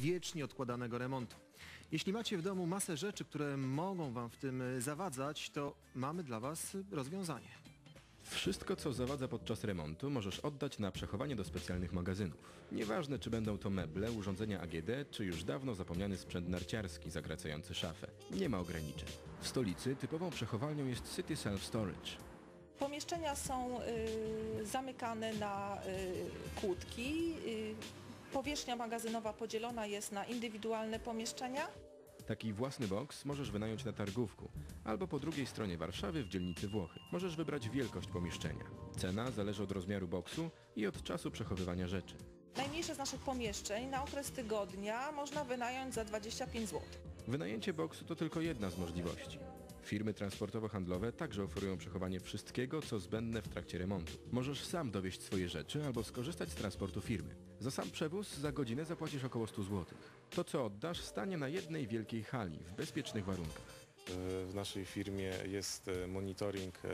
wiecznie odkładanego remontu. Jeśli macie w domu masę rzeczy, które mogą Wam w tym y, zawadzać, to mamy dla Was rozwiązanie. Wszystko, co zawadza podczas remontu, możesz oddać na przechowanie do specjalnych magazynów. Nieważne, czy będą to meble, urządzenia AGD, czy już dawno zapomniany sprzęt narciarski zagracający szafę. Nie ma ograniczeń. W stolicy typową przechowalnią jest City Self Storage. Pomieszczenia są y, zamykane na y, kłódki. Y, powierzchnia magazynowa podzielona jest na indywidualne pomieszczenia. Taki własny boks możesz wynająć na targówku, albo po drugiej stronie Warszawy w dzielnicy Włochy. Możesz wybrać wielkość pomieszczenia. Cena zależy od rozmiaru boksu i od czasu przechowywania rzeczy. Najmniejsze z naszych pomieszczeń na okres tygodnia można wynająć za 25 zł. Wynajęcie boksu to tylko jedna z możliwości. Firmy transportowo-handlowe także oferują przechowanie wszystkiego, co zbędne w trakcie remontu. Możesz sam dowieść swoje rzeczy albo skorzystać z transportu firmy. Za sam przewóz za godzinę zapłacisz około 100 zł. To, co oddasz, stanie na jednej wielkiej hali w bezpiecznych warunkach. W naszej firmie jest monitoring, e,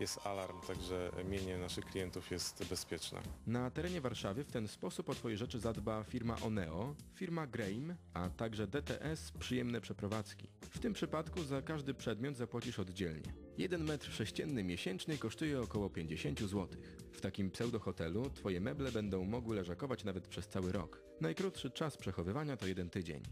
jest alarm, także mienie naszych klientów jest bezpieczne. Na terenie Warszawy w ten sposób o Twoje rzeczy zadba firma Oneo, firma Graim, a także DTS Przyjemne Przeprowadzki. W tym przypadku za każdy przedmiot zapłacisz oddzielnie. 1 metr sześcienny miesięczny kosztuje około 50 zł. W takim pseudohotelu Twoje meble będą mogły leżakować nawet przez cały rok. Najkrótszy czas przechowywania to jeden tydzień.